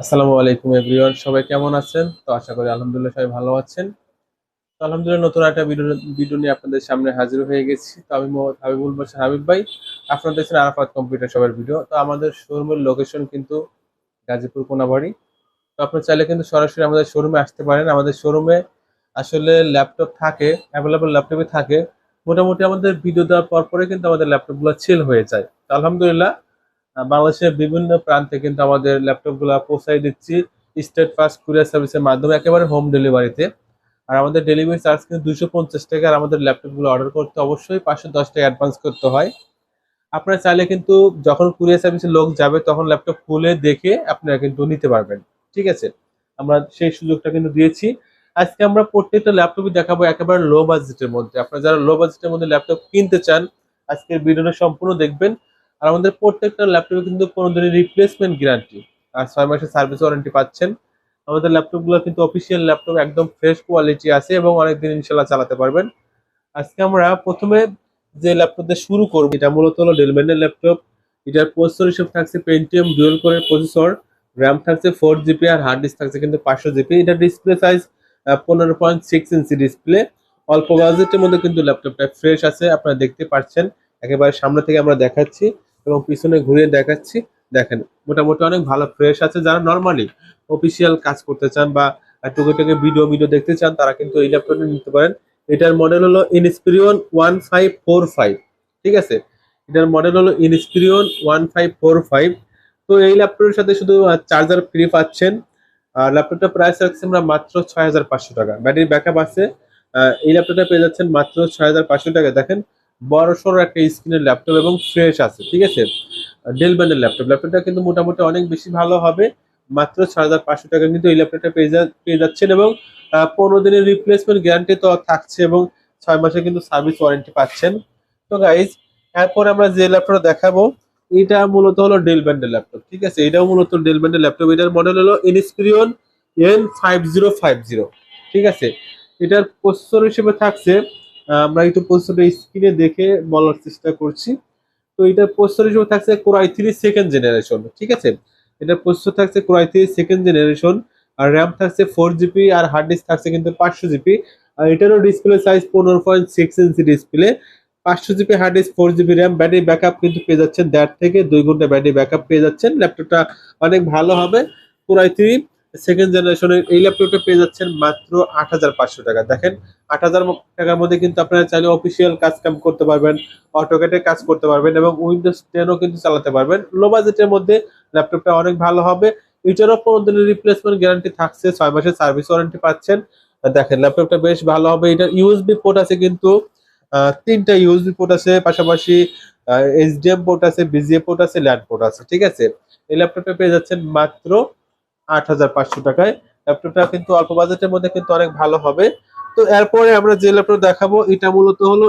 আসসালামু আলাইকুম, এভরিওয়ান। সবাই কেমন আছেন? তো আশা করি আলহামদুলিল্লাহ সবাই ভালো আছেন। তো আলহামদুলিল্লাহ নতুন একটা ভিডিও নিয়ে আপনাদের সামনে হাজির হয়ে গেছি। তো আমি মোহাম্মদ হাবিবুল বাসার হাবিব ভাই আপনারা দেখছেন আরাফাত কম্পিউটার সবার ভিডিও। তো আমাদের শোরুমের লোকেশন কিন্তু গাজীপুর কোনাবাড়ি। তো আপনি চাইলে কিন্তু সরাসরি আমাদের শোরুমে আসতে পারেন। আমাদের শোরুমে আসলে ল্যাপটপ থাকে অ্যাভেলেবল ল্যাপটপই থাকে। মোটামুটি আমাদের ভিডিও দেওয়ার পর পরে কিন্তু আমাদের ল্যাপটপগুলো সেল হয়ে যায়। তো আলহামদুলিল্লাহ বাংলাদেশের বিভিন্ন প্রান্তে কিন্তু আমাদের ল্যাপটপগুলো পৌঁছাই দিচ্ছি স্টেট ফাস্ট কুরিয়ার সার্ভিসের মাধ্যমে, একেবারে হোম ডেলিভারিতে। আর আমাদের ডেলিভারি চার্জ কিন্তু দুশো পঞ্চাশ টাকা, আর আমাদের ল্যাপটপগুলো অর্ডার করতে অবশ্যই পাঁচশো দশ টাকা অ্যাডভান্স করতে হয়। আপনারা চাইলে কিন্তু যখন কুরিয়ার সার্ভিসের লোক যাবে, তখন ল্যাপটপ খুলে দেখে আপনারা কিন্তু নিতে পারবেন। ঠিক আছে? আমরা সেই সুযোগটা কিন্তু দিয়েছি। আজকে আমরা প্রত্যেকটা ল্যাপটপই দেখাবো একেবারে লো বাজেটের মধ্যে। আপনারা যারা লো বাজেটের মধ্যে ল্যাপটপ কিনতে চান, আজকের ভিডিওটা সম্পূর্ণ দেখবেন। আর আমাদের প্রত্যেকটা ল্যাপটপে কিন্তু কোনো দিনের রিপ্লেসমেন্ট গ্যারান্টি আর ছয় মাসের সার্ভিস ওয়ারেন্টি পাচ্ছেন। আমাদের ল্যাপটপগুলো কিন্তু অফিসিয়াল ল্যাপটপ একদম ফ্রেশ কোয়ালিটি আছে এবং অনেকদিন ইনশাল্লাহ চালাতে পারবেন। আজকে আমরা প্রথমে যে ল্যাপটপ দিয়ে শুরু করব, এটা মূলত হলো ডেলম্যানের ল্যাপটপ এটার প্রসেসর হিসেবে থাকছে পেন্টিএম ডুয়েল করে প্রসেসর র্যাম থাকছে ফোর জিবি আর হার্ড ডিস্ক থাকছে কিন্তু পাঁচশো জিবি এটা ডিসপ্লে সাইজ পনেরো পয়েন্ট সিক্স ইঞ্চি ডিসপ্লে অল্প বাজেটের মধ্যে কিন্তু ল্যাপটপটা ফ্রেশ আছে, আপনারা দেখতে পাচ্ছেন। একেবারে সামনে থেকে আমরা দেখাচ্ছি। এবং পিছনে ঘুরিয়ে দেখাচ্ছি, দেখেন, মোটামুটি অনেক ভালো ফ্রেশ আছে। যারা নর্মালি অফিসিয়াল কাজ করতে চান বা টুকে টুকে ভিডিও ভিডিও দেখতে চান, তারা কিন্তু এই ল্যাপটপটা নিতে পারেন। এটার মডেল হলো Inspiron one five four five ঠিক আছে? এটার মডেল হলো Inspiron one five four five তো এই ল্যাপটপের সাথে শুধু চার্জার ফ্রি পাচ্ছেন। আর ল্যাপটপটা প্রাইস রাখছি আমরা মাত্র ছয় হাজার পাঁচশো টাকা। ব্যাটারি ব্যাকআপ আছে। এই ল্যাপটপটা পেয়ে যাচ্ছেন মাত্র ছয় হাজার পাঁচশো টাকা। দেখেন বড় সড়ো একটা স্ক্রিনের ল্যাপটপ এবং ফ্রেশ আছে, ঠিক আছে? ডেল ব্যান্ডের ল্যাপটপ ল্যাপটপটা কিন্তু মোটামুটি অনেক বেশি ভালো হবে, মাত্র ছয় হাজার পাঁচশো টাকা কিন্তু এই ল্যাপটপটা পেয়ে পেয়ে যাচ্ছেন এবং পনেরো দিনের রিপ্লেসমেন্ট গ্যারান্টি তো থাকছে এবং ছয় মাসে কিন্তু সার্ভিস ওয়ারেন্টি পাচ্ছেন। তো গাইজ এরপর আমরা যে ল্যাপটপটা দেখাবো, এটা মূলত হলো ডেল ব্যান্ডের ল্যাপটপ ঠিক আছে? এটাও মূলত ডেল ব্যান্ডের ল্যাপটপ এটার মডেল হলো Inspiron N five zero five zero ঠিক আছে? এটার প্রসেসর হিসেবে থাকছে আমরা একটু প্রসেসরটা স্ক্রিনে দেখে বলার চেষ্টা করছি। তো এটার প্রসেসর হিসেবে থাকছে কোরাই থ্রি সেকেন্ড জেনারেশন ঠিক আছে? এটার প্রসেসর থাকছে core i three second generation R RAM থাকছে ফোর জিবি আর হার্ড ডিস্ক থাকছে কিন্তু পাঁচশো জিবি আর এটারও ডিসপ্লে সাইজ পনেরো পয়েন্ট সিক্স ইঞ্চি ডিসপ্লে পাঁচশো GB hard disk four GB RAM battery backup কিন্তু পেয়ে যাচ্ছেন দেড় থেকে দুই ঘণ্টা ব্যাটারি ব্যাকআপ পেয়ে যাচ্ছেন। ল্যাপটপটা অনেক ভালো হবে। কোরাই থ্রি সেকেন্ড জেনারেশনের এই ল্যাপটপটা পেয়ে যাচ্ছেন মাত্র আট হাজার পাঁচশো টাকা। দেখেন, আট হাজার টাকার মধ্যে কিন্তু আপনারা চাইলে অফিসিয়াল কাজ কাম করতে পারবেন অটোকেটে কাজ করতে পারবেন এবং উইন্ডোজ টেনও কিন্তু চালাতে পারবেন। লো বাজেটের মধ্যে ল্যাপটপটা অনেক ভালো হবে। এটারও পনেরো দিনের রিপ্লেসমেন্ট গ্যারান্টি থাকছে, ছয় মাসের সার্ভিস ওয়ারেন্টি পাচ্ছেন। দেখেন ল্যাপটপটা বেশ ভালো হবে। এটা ইউএসবি পোর্ট আছে কিন্তু তিনটা ইউএসবি পোর্ট আছে। পাশাপাশি এইচডিএম পোর্ট আছে বিজিএ পোর্ট আছে ল্যান্ড পোর্ট আছে, ঠিক আছে? এই ল্যাপটপটা পেয়ে যাচ্ছেন মাত্র আট হাজার পাঁচশো টাকায় ল্যাপটপটা কিন্তু অল্প বাজেটের মধ্যে কিন্তু অনেক ভালো হবে। তো এরপরে আমরা যে ল্যাপটপ দেখাবো, এটা মূলত হলো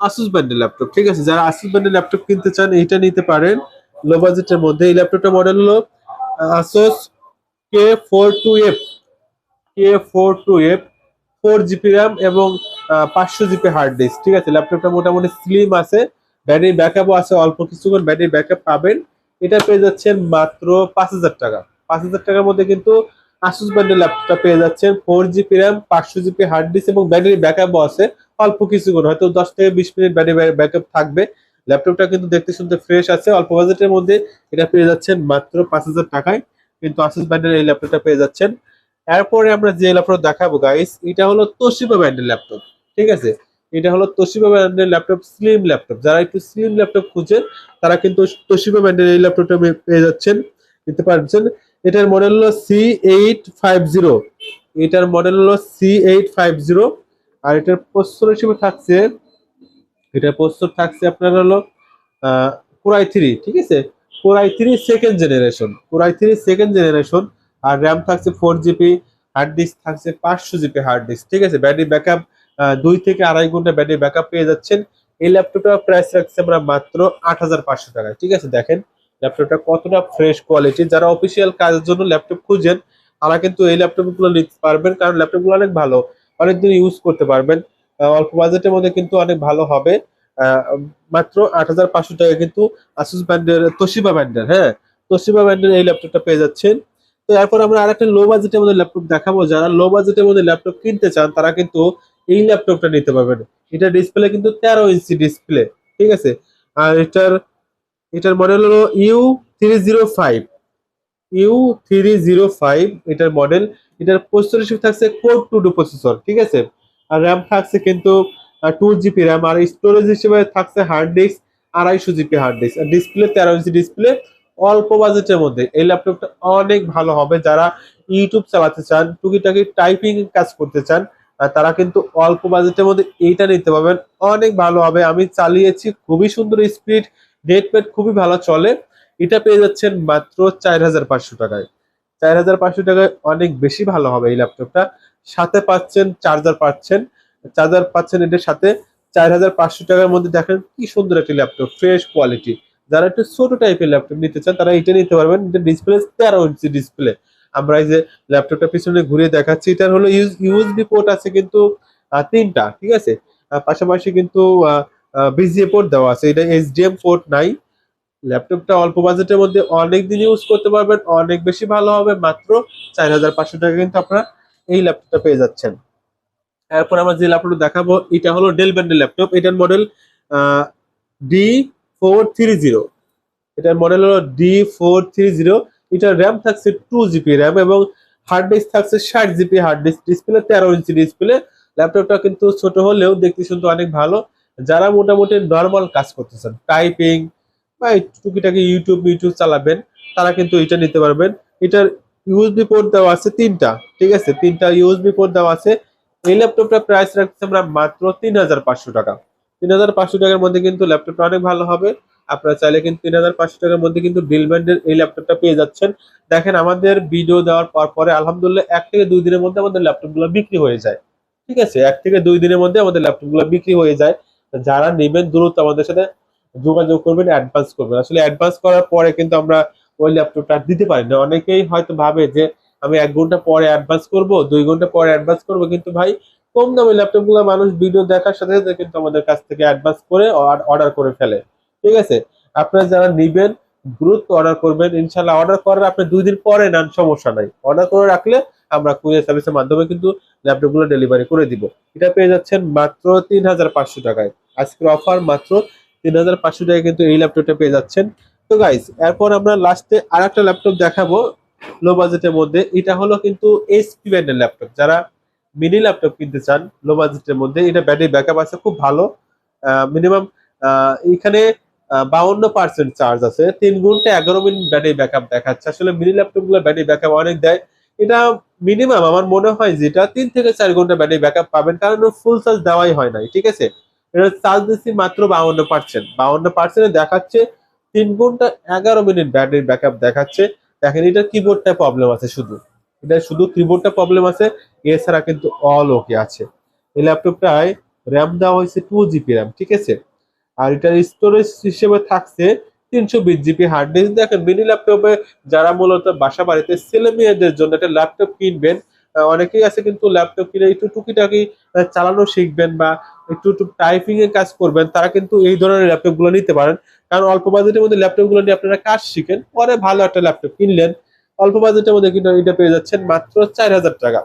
আসুস ব্র্যান্ডের ল্যাপটপ, ঠিক আছে? যারা আসুস ব্র্যান্ডের ল্যাপটপ কিনতে চান, এটা নিতে পারেন। লো বাজেটের মধ্যে এই ল্যাপটপটা মডেল হলো Asus K four two F K four two F four GB RAM এবং পাঁচশো জিবি হার্ড ডিস্ক ঠিক আছে? ল্যাপটপটা মোটামুটি স্লিম আছে ব্যাটারি ব্যাকআপও আছে, অল্প কিছুক্ষণ ব্যাটারি ব্যাকআপ পাবেন। এটা পেয়ে যাচ্ছেন মাত্র পাঁচ হাজার টাকা। পাঁচ হাজার টাকার মধ্যে কিন্তু আসুস ব্র্যান্ডের ল্যাপটপটা পেয়ে যাচ্ছেন। ফোর জিবি র্যাম পাঁচশো জিবি হার্ড ডিস্ক এবং ব্যাটারি ব্যাকআপও আছে। অল্প কিছুক্ষণ হয়তো দশ থেকে বিশ মিনিট ব্যাটারি ব্যাকআপ থাকবে। ল্যাপটপটা কিন্তু দেখতে শুনতে ফ্রেশ আছে। অল্প বাজেটের মধ্যে এটা পেয়ে যাচ্ছেন মাত্র পাঁচ হাজার টাকায়। কিন্তু আসুস ব্র্যান্ডের এই ল্যাপটপটা পেয়ে যাচ্ছেন। এরপরে আমরা যে ল্যাপটপ দেখাবো গাইস এটা হলো তোশিবা ব্র্যান্ডের ল্যাপটপ ঠিক আছে? এটা হলো তোশিবা ব্র্যান্ডের ল্যাপটপ স্লিম ল্যাপটপ যারা একটু স্লিম ল্যাপটপ খুঁজেন, তারা কিন্তু তোশিবা ব্র্যান্ডের এই ল্যাপটপটা পেয়ে যাচ্ছেন। নিতে পারছেন। এটার মডেল হলো সি এইট ফাইভ জিরো এটার মডেল হলো সি এইট ফাইভ জিরো আর এটার প্রস্তর হিসেবে থাকছে, এটার প্রস্তর থাকছে আপনার হলো কোরাই থ্রি ঠিক আছে? Core i three second generation core i three second generation R RAM থাকছে ফোর জিবি হার্ড ডিস্ক থাকছে পাঁচশো জিবি হার্ড ডিস্ক ঠিক আছে? ব্যাটারি ব্যাকআপ দুই থেকে আড়াই ঘণ্টা ব্যাটারি ব্যাকআপ পেয়ে যাচ্ছেন। এই ল্যাপটপটা প্রাইস রাখছে আমরা মাত্র আট হাজার পাঁচশো টাকায়, ঠিক আছে? দেখেন ল্যাপটপটা কতটা ফ্রেশ কোয়ালিটি যারা অফিসিয়াল কাজের জন্য ল্যাপটপ খুঁজেন, তারা কিন্তু এই ল্যাপটপগুলো নিতে পারবেন, কারণ ল্যাপটপগুলো অনেক ভালো, অনেকদিন ইউজ করতে পারবেন। অল্প বাজেটের মধ্যে কিন্তু অনেক ভালো হবে। মাত্র আট হাজার পাঁচশো টাকা কিন্তু আসুস ব্র্যান্ডের তোশিবা ব্র্যান্ডের হ্যাঁ? তোশিবা ব্র্যান্ডের এই ল্যাপটপটা পেয়ে যাচ্ছেন। তো এরপর আমরা আরেকটা লো বাজেটের মধ্যে ল্যাপটপ দেখাবো। যারা লো বাজেটের মধ্যে ল্যাপটপ কিনতে চান, তারা কিন্তু এই ল্যাপটপটা নিতে পারবেন। এটা ডিসপ্লে কিন্তু তেরো ইঞ্চি ডিসপ্লে ঠিক আছে? আর এটার এটার মডেল হলো U three zero five U three zero five এটার মডেল এটার প্রসেসর হিসেবে থাকছে কোর টু টু প্রসেসর ঠিক আছে? আর র্যাম থাকছে কিন্তু টু জিবি র্যাম আর স্টোরেজ হিসেবে থাকছে হার্ড ডিস্ক আড়াইশো জিবি হার্ড ডিস্ক আর ডিসপ্লে তেরো ইঞ্চি ডিসপ্লে অল্প বাজেটের মধ্যে। এই ল্যাপটপটা অনেক ভালো হবে যারা ইউটিউব চালাতে চান, টুকিটাকি টাইপিং কাজ করতে চান তারা কিন্তু অল্প বাজেটের মধ্যে এইটা নিতে পারবেন। অনেক ভালো হবে। আমি চালিয়েছি, খুবই সুন্দর স্পিড নেট পেট খুবই ভালো চলে। এটা পেয়ে যাচ্ছেন মাত্র চার হাজার পাঁচশো টাকায়। চার হাজার পাঁচশো টাকায় অনেক বেশি ভালো হবে এই ল্যাপটপটা সাথে পাচ্ছেন চার্জার পাচ্ছেন। চার্জার পাচ্ছেন এটার সাথে চার হাজার পাঁচশো টাকার মধ্যে দেখেন কি সুন্দর একটি ল্যাপটপ ফ্রেশ কোয়ালিটি যারা একটু ছোট টাইপের ল্যাপটপ নিতে চান, তারা এটা নিতে পারবেন। এটা ডিসপ্লে তেরো ইঞ্চি ডিসপ্লে আমরা এই যে ল্যাপটপটা পিছনে ঘুরিয়ে দেখাচ্ছি, এটার হলো ইউজ ইউএসবি পোর্ট আছে কিন্তু তিনটা, ঠিক আছে? পাশাপাশি কিন্তু বিজিএ পোর্ট দেওয়া আছে। এটা এইচডিএম পোর্ট নাই। ল্যাপটপটা অল্প বাজেটের মধ্যে অনেক দিন ইউজ করতে পারবেন, অনেক বেশি ভালো হবে, মাত্র চার হাজার পাঁচশো টাকা কিন্তু আপনারা এই ল্যাপটপটা পেয়ে যাচ্ছেন। এরপর আমরা যে ল্যাপটপ দেখাবো, এটা হলো ডেল ব্যান্ডের ল্যাপটপ এটার model D four three zero এটার মডেল হলো ডি ফোর থ্রি জিরো এটার র্যাম থাকছে টু জিবি র্যাম এবং হার্ড ডিস্ক থাকছে ষাট জিবি হার্ড ডিস্ক ডিসপ্লে তেরো ইঞ্চি ডিসপ্লে ল্যাপটপটা কিন্তু ছোট হলেও দেখতে শুনতে অনেক ভালো। যারা মোটামুটি নর্মাল কাজ করতেছেন টাইপিং বা টুকিটাকি ইউটিউব ইউটিউব চালাবেন, তারা কিন্তু এটা নিতে পারবেন। এটার ইউএসবি পোর্ট দেওয়া আছে তিনটা, ঠিক আছে? তিনটা ইউএসবি পোর্ট দেওয়া আছে। এই ল্যাপটপটা প্রাইস রাখছি আমরা মাত্র তিন হাজার পাঁচশো টাকা। তিন হাজার পাঁচশো টাকার মধ্যে কিন্তু ল্যাপটপটা অনেক ভালো হবে। আপনারা চাইলে কিন্তু তিন হাজার পাঁচশো টাকার মধ্যে কিন্তু ডিল এই ল্যাপটপটা পেয়ে যাচ্ছেন। দেখেন আমাদের ভিডিও দেওয়ার পর পরে আলহামদুলিল্লাহ এক থেকে দুই দিনের মধ্যে আমাদের ল্যাপটপগুলো বিক্রি হয়ে যায়। ঠিক আছে? এক থেকে দুই দিনের মধ্যে আমাদের ল্যাপটপগুলো বিক্রি হয়ে যায়। যারা নেবেন দ্রুত আমাদের সাথে যোগাযোগ করবেন অ্যাডভান্স করবেন। আসলে অ্যাডভান্স করার পরে কিন্তু আমরা ওই ল্যাপটপটা দিতে পারি না। অনেকেই হয়তো ভাবে যে, আমি এক ঘণ্টা পরে অ্যাডভান্স করব, দুই ঘণ্টা পরে অ্যাডভান্স করব, কিন্তু ভাই, কম দামে ল্যাপটপগুলো মানুষ ভিডিও দেখার সাথে সাথে কিন্তু আমাদের কাছ থেকে অ্যাডভান্স করে অর্ডার করে ফেলে। ঠিক আছে? আপনারা যারা নেবেন, দ্রুত অর্ডার করবেন। ইনশাল্লাহ অর্ডার করার আপনি দুই দিন পরে নেন, সমস্যা নাই। অর্ডার করে রাখলে আমরা কুরিয়ার সার্ভিসের মাধ্যমে কিন্তু ল্যাপটপগুলো ডেলিভারি করে দিব। এটা পেয়ে যাচ্ছেন মাত্র তিন হাজার পাঁচশো টাকায়। আজকের অফার মাত্র তিন হাজার পাঁচশো টাকায় কিন্তু এই ল্যাপটপটা পেয়ে যাচ্ছেন। তো গাইস এরপর আমরা লাস্টে আর একটা ল্যাপটপ দেখাবো লো বাজেটের মধ্যে। এটা হলো কিন্তু এইচপি ব্র্যান্ডের ল্যাপটপ। যারা মিনি ল্যাপটপ কিনতে চান লো বাজেটের মধ্যে, এটা ব্যাটারি ব্যাকআপ আছে, খুব ভালো। মিনিমাম এখানে বাউন্ন পার্সেন্ট চার্জ আছে। তিন ঘণ্টা এগারো মিনিট ব্যাটারি ব্যাকআপ দেখাচ্ছে। আসলে মিনি ল্যাপটপগুলো ব্যাটারি ব্যাকআপ অনেক দেয়। এটা মিনিমাম আমার মনে হয় যেটা তিন থেকে চার ঘণ্টা ব্যাটারি ব্যাকআপ পাবেন, কারণ ফুল চার্জ দেওয়াই হয় নাই, ঠিক আছে? এটা চার্জ দিচ্ছি মাত্র বাউন্ন পার্সেন্ট বাউন্ন পার্সেন্টে দেখাচ্ছে, তিন ঘণ্টা এগারো মিনিট ব্যাটারি ব্যাকআপ দেখাচ্ছে। দেখেন, এটার কিবোর্ডটা প্রবলেম আছে শুধু। এটা শুধু কিবোর্ডটা প্রবলেম আছে, এছাড়া কিন্তু অল ওকে আছে। এই ল্যাপটপটায় র্যাম দেওয়া হয়েছে টু জিবি র্যাম ঠিক আছে? আর এটার স্টোরেজ হিসেবে থাকছে তিনশো বিশ জিবি হার্ড ডিস্ক দেখেন মিনি ল্যাপটপে যারা মূলত বাসা বাড়িতে ছেলে মেয়েদের জন্য একটা ল্যাপটপ কিনবেন অনেকেই আছে কিন্তু ল্যাপটপ কিনে একটু টুকিটাকি চালানো শিখবেন বা একটু টাইপিং এর কাজ করবেন, তারা কিন্তু এই ধরনের ল্যাপটপগুলো নিতে পারেন। কারণ অল্প বাজেটের মধ্যে ল্যাপটপগুলো নিয়ে আপনারা কাজ শিখেন, পরে ভালো একটা ল্যাপটপ কিনলেন, অল্প বাজেটের মধ্যে কিন্তু এটা পেয়ে যাচ্ছেন মাত্র চার হাজার টাকা।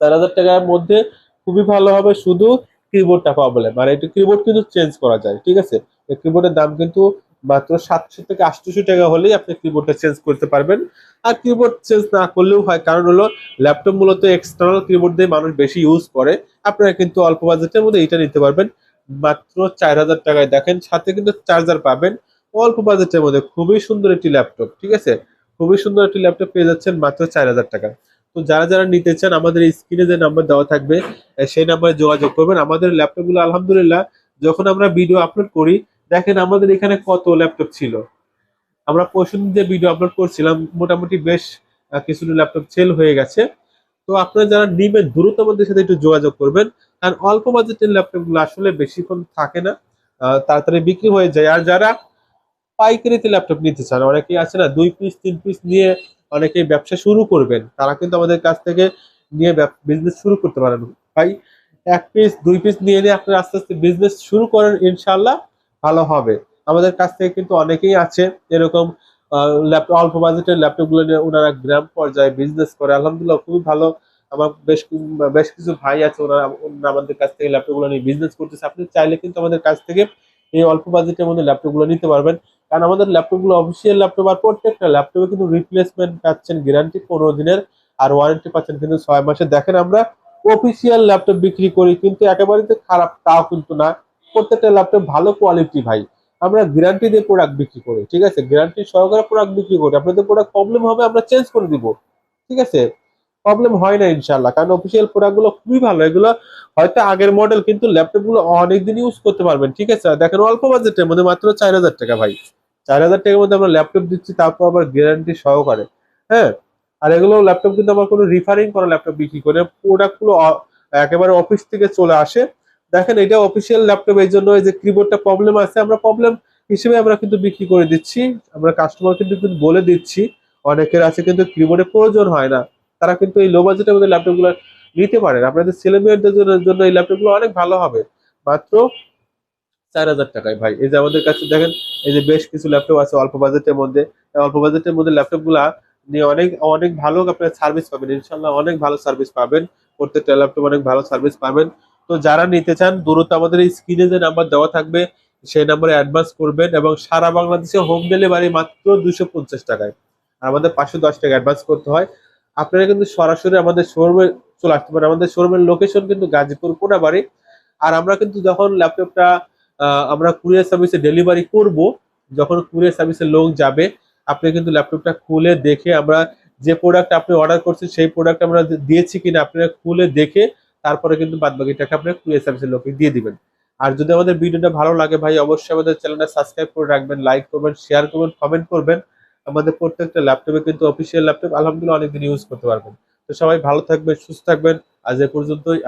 চার হাজার টাকার মধ্যে খুবই ভালো হবে শুধু কিবোর্ডটা প্রবলেম আর এটা কিবোর্ড কিন্তু চেঞ্জ করা যায়, ঠিক আছে? কিবোর্ডের দাম কিন্তু মাত্র সাতশো থেকে আটশোশো টাকা হলেই আপনি কিবোর্ডটা চেঞ্জ করতে পারবেন। আর কিবোর্ড চেঞ্জ না করলেও হয়, কারণ হলো ল্যাপটপ মূলত এক্সটার্নাল কিবোর্ড দিয়ে মানুষ বেশি ইউজ করে। আপনারা কিন্তু অল্প বাজেটের মধ্যে এটা নিতে পারবেন। মাত্র চার হাজার টাকায় দেখেন, সাথে কিন্তু চার্জার পাবেন। অল্প বাজেটের মধ্যে খুবই সুন্দর একটি ল্যাপটপ ঠিক আছে? খুবই সুন্দর একটি ল্যাপটপ পেয়ে যাচ্ছেন মাত্র চার হাজার টাকা। তো যারা যারা নিতে চান, আমাদের স্ক্রিনে যে নাম্বার দেওয়া থাকবে, সেই নাম্বারে যোগাযোগ করবেন। আমাদের ল্যাপটপগুলো আলহামদুলিল্লাহ, যখন আমরা ভিডিও আপলোড করি দেখেন আমাদের এখানে কত ল্যাপটপ ছিল। আমরা পরশু যে ভিডিও আপলোড করছিলাম মোটামুটি বেশ আহ, কিছু ল্যাপটপ সেল হয়ে গেছে। তো আপনারা যারা নিবেন দ্রুত আমাদের সাথে একটু যোগাযোগ করবেন। কারণ অল্প বাজেটের ল্যাপটপগুলো আসলে বেশিক্ষণ থাকে না তাড়াতাড়ি বিক্রি হয়ে যায়। আর যারা পাইকারিতে ল্যাপটপ নিতে চান অনেকেই আছে না দুই পিস তিন পিস নিয়ে অনেকেই ব্যবসা শুরু করবেন। তারা কিন্তু আমাদের কাছ থেকে নিয়ে বিজনেস শুরু করতে পারেন। ভাই এক পিস দুই পিস নিয়ে নিয়ে আপনারা আস্তে আস্তে বিজনেস শুরু করেন ইনশাল্লাহ ভালো হবে। আমাদের কাছ থেকে কিন্তু অনেকেই আছে, এরকম ল্যাপটপ অল্প বাজেটের ল্যাপটপগুলো নিয়ে ওনারা গ্রাম পর্যায়ে বিজনেস করে। আলহামদুলিল্লাহ, খুবই ভালো। আমার বেশ বেশ কিছু ভাই আছে, ওনারা আমাদের কাছ থেকে ল্যাপটপগুলো নিয়ে বিজনেস করতেছে। আপনি চাইলে কিন্তু আমাদের কাছ থেকে এই অল্প বাজেটের মধ্যে ল্যাপটপগুলো নিতে পারবেন। কারণ আমাদের ল্যাপটপগুলো অফিসিয়াল ল্যাপটপ আর প্রত্যেকটা ল্যাপটপে কিন্তু রিপ্লেসমেন্ট পাচ্ছেন গ্যারান্টি পনেরো দিনের আর ওয়ারেন্টি পাচ্ছেন কিন্তু ছয় মাসে। দেখেন আমরা অফিসিয়াল ল্যাপটপ বিক্রি করি, কিন্তু একেবারে খারাপ, তাও কিন্তু না। প্রত্যেকটা ল্যাপটপ ভালো কোয়ালিটি ভাই। আমরা গ্যারান্টি দিয়ে প্রোডাক্ট বিক্রি করি, ঠিক আছে? গ্যারান্টি সহকারে প্রোডাক্ট বিক্রি করি। আপনাদের প্রোডাক্ট প্রবলেম হবে, আমরা চেঞ্জ করে দিব, ঠিক আছে? প্রবলেম হয় না ইনশাল্লাহ কারণ অফিসিয়াল প্রোডাক্টগুলো খুবই ভালো। এগুলো হয়তো আগের মডেল কিন্তু ল্যাপটপগুলো অনেকদিন ইউজ করতে পারবেন, ঠিক আছে? দেখেন অল্প বাজেটের মধ্যে মাত্র চার হাজার টাকা ভাই। চার হাজার টাকার মধ্যে আমরা ল্যাপটপ দিচ্ছি, তারপর আবার গ্যারান্টি সহকারে হ্যাঁ? আর এগুলো ল্যাপটপ কিন্তু আমার কোনো রিফারিং করা ল্যাপটপ বিক্রি করে প্রোডাক্টগুলো একেবারে অফিস থেকে চলে আসে। দেখেন এটা অফিসিয়াল ল্যাপটপ এই জন্য এই যে কিবোর্ডটা প্রবলেম আছে, আমরা প্রবলেম হিসেবে আমরা কিন্তু বিক্রি করে দিচ্ছি। আমরা কাস্টমার কিন্তু বলে দিচ্ছি, অনেকের আছে কিন্তু কিবোর্ডের প্রয়োজন হয় না। তারা কিন্তু এই লো বাজেটের মধ্যে ল্যাপটপগুলো নিতে পারেন। আপনাদের ছেলে মেয়েদের জন্য এই ল্যাপটপগুলো অনেক ভালো হবে। মাত্র চার হাজার টাকায় ভাই। এই যে আমাদের কাছে দেখেন, এই যে বেশ কিছু ল্যাপটপ আছে অল্প বাজেটের মধ্যে। অল্প বাজেটের মধ্যে ল্যাপটপগুলা নিয়ে অনেক অনেক ভালো আপনার সার্ভিস পাবেন। ইনশাল্লাহ অনেক ভালো সার্ভিস পাবেন। প্রত্যেকটা ল্যাপটপ অনেক ভালো সার্ভিস পাবেন। তো যারা নিতে চান দ্রুত আমাদের এই স্ক্রিনে যে নাম্বার দেওয়া থাকবে, সেই নাম্বারে অ্যাডভান্স করবেন এবং সারা বাংলাদেশে হোম ডেলিভারি মাত্র দুশো পঞ্চাশ টাকায়। আর আমাদের পাঁচশো দশ টাকা অ্যাডভান্স করতে হয়। আপনারা কিন্তু সরাসরি আমাদের শোরুমে চলে আসতে পারেন। আমাদের শোরুমের লোকেশন কিন্তু গাজীপুর কোনাবাড়ি। আর আমরা কিন্তু যখন ল্যাপটপটা আমরা কুরিয়ার সার্ভিসে ডেলিভারি করব, যখন কুরিয়ার সার্ভিসের লোক যাবে, আপনি কিন্তু ল্যাপটপটা খুলে দেখে আমরা যে প্রোডাক্ট আপনি অর্ডার করছেন, সেই প্রোডাক্ট আমরা দিয়েছি কিনা, আপনারা খুলে দেখে তারপরে কিন্তু বাদ বাকি টাকা আপনার কুরিয়ার সার্ভিসের লোকে দিয়ে দিবেন। আর যদি আমাদের ভিডিওটা ভালো লাগে ভাই, অবশ্যই আমাদের চ্যানেলটা সাবস্ক্রাইব করে রাখবেন লাইক করবেন শেয়ার করবেন কমেন্ট করবেন। আমাদের প্রত্যেকটা ল্যাপটপে কিন্তু অফিসিয়াল ল্যাপটপ আলহামদুলিল্লাহ অনেকদিন ইউজ করতে পারবেন। তো সবাই ভালো থাকবেন, সুস্থ থাকবেন। আজ এ পর্যন্তই।